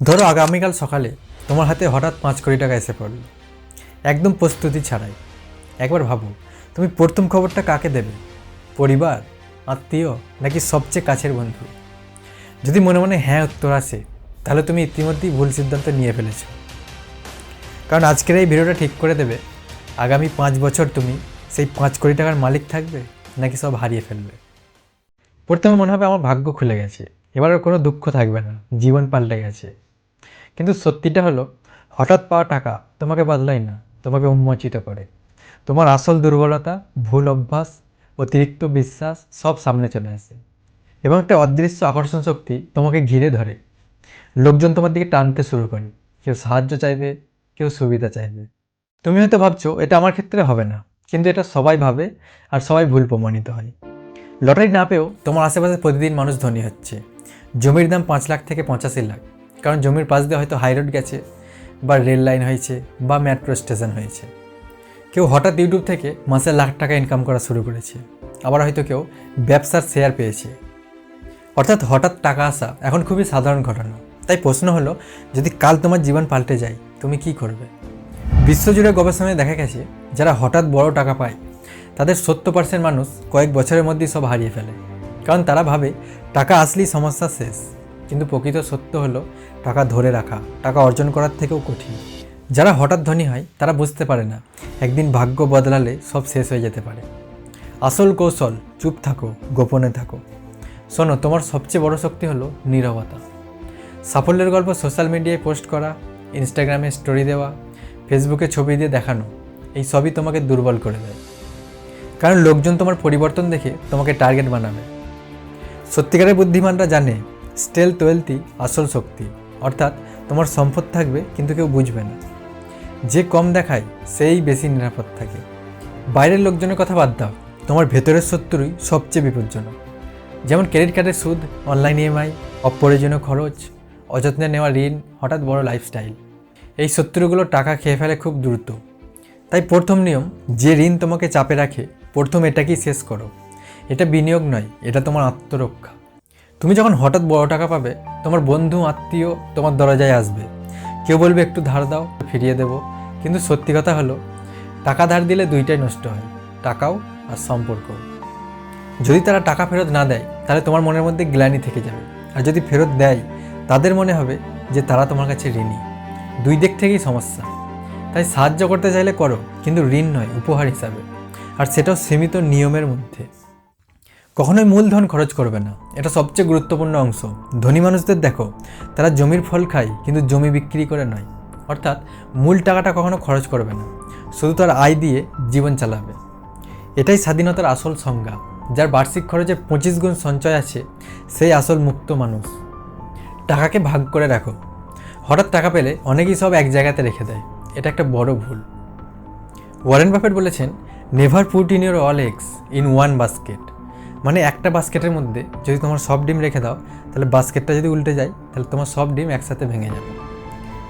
ধরো আগামীকাল সকালে তোমার হাতে হঠাৎ পাঁচ কোটি টাকা এসে পড়ল। একদম প্রস্তুতি ছাড়াই। একবার ভাবো, তুমি প্রথম খবরটা কাকে দেবে? পরিবার, আত্মীয়, নাকি সবচেয়ে কাছের বন্ধু? যদি মনে মনে হ্যাঁ উত্তর আসে, তাহলে তুমি ইতিমধ্যেই ভুল সিদ্ধান্ত নিয়ে ফেলেছ। কারণ আজকের এই ভিডিওটা ঠিক করে দেবে, আগামী পাঁচ বছর তুমি সেই পাঁচ কোটি টাকার মালিক থাকবে, নাকি সব হারিয়ে ফেলবে? প্রথমে মনে হবে আমার ভাগ্য খুলে গেছে। এবার কোনো দুঃখ থাকবে না, জীবন পাল্টে গেছে। কিন্তু সত্যিটা হলো, হঠাৎ পাওয়া টাকা তোমাকে বদলায় না, তোমাকে উন্মোচিত করে। তোমার আসল দুর্বলতা, ভুল অভ্যাস, অতিরিক্ত বিশ্বাস সব সামনে চলে আসে। এবং একটা অদৃশ্য আকর্ষণ শক্তি তোমাকে ঘিরে ধরে। লোকজন তোমার দিকে টানতে শুরু করে। কেউ সাহায্য চাইবে, কেউ সুবিধা চাইবে। তুমি হয়তো ভাবছ, এটা আমার ক্ষেত্রে হবে না। কিন্তু এটা সবাই ভাবে আর সবাই ভুল প্রমাণিত হয়। লটারি না পেয়েও তোমার আশেপাশে প্রতিদিন মানুষ ধনী হচ্ছে। জমির দাম পাঁচ লাখ থেকে পঁচাশি লাখ। কারণ জমির পাশ দিয়ে হয়তো হাইরোড গেছে বা রেল লাইন হয়েছে বা মেট্রো স্টেশন হয়েছে। কেউ হঠাৎ ইউটিউব থেকে মাসে লাখ টাকা ইনকাম করা শুরু করেছে। আবার হয়তো কেউ ব্যবসার শেয়ার পেয়েছে। অর্থাৎ হঠাৎ টাকা আসা এখন খুবই সাধারণ ঘটনা। তাই প্রশ্ন হলো, যদি কাল তোমার জীবন পাল্টে যায়, তুমি কি করবে? বিশ্বজুড়ে গবেষণায় দেখা গেছে, যারা হঠাৎ বড় টাকা পায়, তাদের সত্তর পার্সেন্ট মানুষ কয়েক বছরের মধ্যেই সব হারিয়ে ফেলে। কারণ তারা ভাবে, টাকা আসলেই সমস্যা শেষ। কিন্তু প্রকৃত সত্য হলো, টাকা ধরে রাখা, টাকা অর্জন করার থেকেও কঠিন। যারা হঠাৎ ধনী হয়, তারা বুঝতে পারে না, একদিন ভাগ্য বদলালে সব শেষ হয়ে যেতে পারে। আসল কৌশল, চুপ থাকো, গোপনে থাকো। শোনো, তোমার সবচেয়ে বড় শক্তি হলো নীরবতা। সাফল্যের গল্প সোশ্যাল মিডিয়ায় পোস্ট করা, ইনস্টাগ্রামে স্টোরি দেওয়া, ফেসবুকে ছবি দিয়ে দেখানো, এই সবই তোমাকে দুর্বল করে দেয়। কারণ লোকজন তোমার পরিবর্তন দেখে তোমাকে টার্গেট বানাবে। সত্যিকারের বুদ্ধিমানরা জানে স্টেল তোয়েলতি আসল শক্তি। অর্থাৎ তোমার সম্পদ থাকবে, কিন্তু কেউ বুঝবে না। যে কম দেখায়, সেই বেশি নিরাপদ থাকে। বাইরের লোকজনের কথা বাদ দাও। তোমার ভেতরের শত্রুই সবচেয়ে বিপজ্জনক। যেমন ক্রেডিট কার্ডের সুদ, অনলাইন ইএমআই, অপ্রয়োজনীয় খরচ, অযত্নে নেওয়া ঋণ, হঠাৎ বড় লাইফস্টাইল। এই শত্রুগুলো টাকা খেয়ে ফেলে খুব দ্রুত। তাই প্রথম নিয়ম, যে ঋণ তোমাকে চাপে রাখে, প্রথম এটাকেই শেষ করো। এটা বিনিয়োগ নয়, এটা তোমার আত্মরক্ষা। তুমি যখন হঠাৎ বড় টাকা পাবে, তোমার বন্ধু, আত্মীয় তোমার দরজায় আসবে। কেউ বলবে, একটু ধার দাও, ফিরিয়ে দেব। কিন্তু সত্যি কথা হলো, টাকা ধার দিলে দুইটাই নষ্ট হয়, টাকাও আর সম্পর্ক যদি তারা টাকা ফেরত না দেয়, তাহলে তোমার মনের মধ্যে গ্লানি থেকে যাবে। আর যদি ফেরত দেয়, তাদের মনে হবে যে তারা তোমার কাছে ঋণী। দুই দিক থেকেই সমস্যা। তাই সাহায্য করতে চাইলে করো, কিন্তু ঋণ নয়, উপহার হিসাবে। আর সেটাও সীমিত নিয়মের মধ্যে। কখনোই মূলধন খরচ করবে না। এটা সবচেয়ে গুরুত্বপূর্ণ অংশ। ধনী মানুষদের দেখো, তারা জমির ফল খায়, কিন্তু জমি বিক্রি করে নয়। অর্থাৎ মূল টাকাটা কখনো খরচ করবে না। শুধু তার আয় দিয়ে জীবন চালাবে। এটাই স্বাধীনতার আসল সংজ্ঞা, যার বার্ষিক খরচে পঁচিশ গুণ সঞ্চয় আছে সেই আসল মুক্ত মানুষ। টাকাকে ভাগ করে রাখো। হঠাৎ টাকা পেলে অনেকেই সব এক জায়গাতে রেখে দেয়। এটা একটা বড় ভুল। ওয়ারেন বাফেট বলেছেন, never put in your all eggs in one basket. মানে একটা বাস্কেটের মধ্যে যদি তোমার সব ডিম রেখে দাও, তাহলে বাস্কেটটা যদি উল্টে যায়, তাহলে তোমার সব ডিম একসাথে ভেঙে যাবে।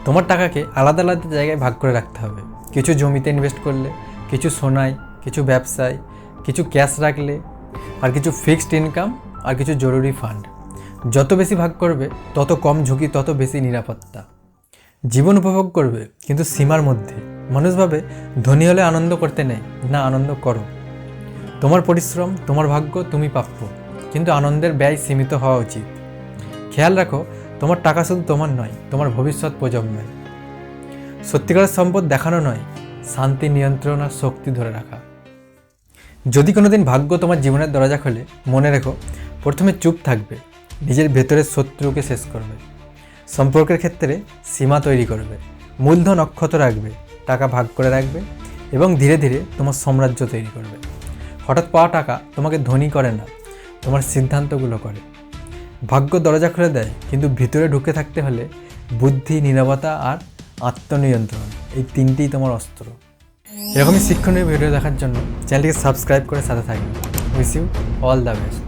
তোমার টাকাকে আলাদা আলাদা জায়গায় ভাগ করে রাখতে হবে। কিছু জমিতে ইনভেস্ট করলে, কিছু সোনায়, কিছু ব্যবসায়, কিছু ক্যাশ রাখলে, আর কিছু ফিক্সড ইনকাম আর কিছু জরুরি ফান্ড যত বেশি ভাগ করবে, তত কম ঝুঁকি, তত বেশি নিরাপত্তা। জীবন উপভোগ করবে, কিন্তু সীমার মধ্যে। মানুষ ভাবে, ধনী হলে আনন্দ করতে নেই, না আনন্দ করো। তোমার পরিশ্রম, তোমার ভাগ্য, তুমি প্রাপ্য। কিন্তু আনন্দের ব্যয় সীমিত হওয়া উচিত। খেয়াল রাখো, তোমার টাকা শুধু তোমার নয়, তোমার ভবিষ্যৎ প্রজন্মের। সত্যিকারের সম্পদ দেখানো নয়, শান্তি, নিয়ন্ত্রণ আর শক্তি ধরে রাখা। যদি কোনোদিন ভাগ্য তোমার জীবনের দরজা খোলে, মনে রেখো, প্রথমে চুপ থাকবে, নিজের ভেতরের শত্রুকে শেষ করবে। সম্পর্কের ক্ষেত্রে সীমা তৈরি করবে, মূলধন অক্ষত রাখবে, টাকা ভাগ করে রাখবে এবং ধীরে ধীরে তোমার সাম্রাজ্য তৈরি করবে। হঠাৎ পাওয়া টাকা তোমাকে ধনী করে না, তোমার সিদ্ধান্তগুলো করে। ভাগ্য দরজা খুলে দেয়, কিন্তু ভিতরে ঢুকে থাকতে হলে বুদ্ধি, নীরবতা আর আত্মনিয়ন্ত্রণ, এই তিনটিই তোমার অস্ত্র। এরকমই শিক্ষণীয় ভিডিও দেখার জন্য চ্যানেলটিকে সাবস্ক্রাইব করে সাথে থাকবে। Wish you all the best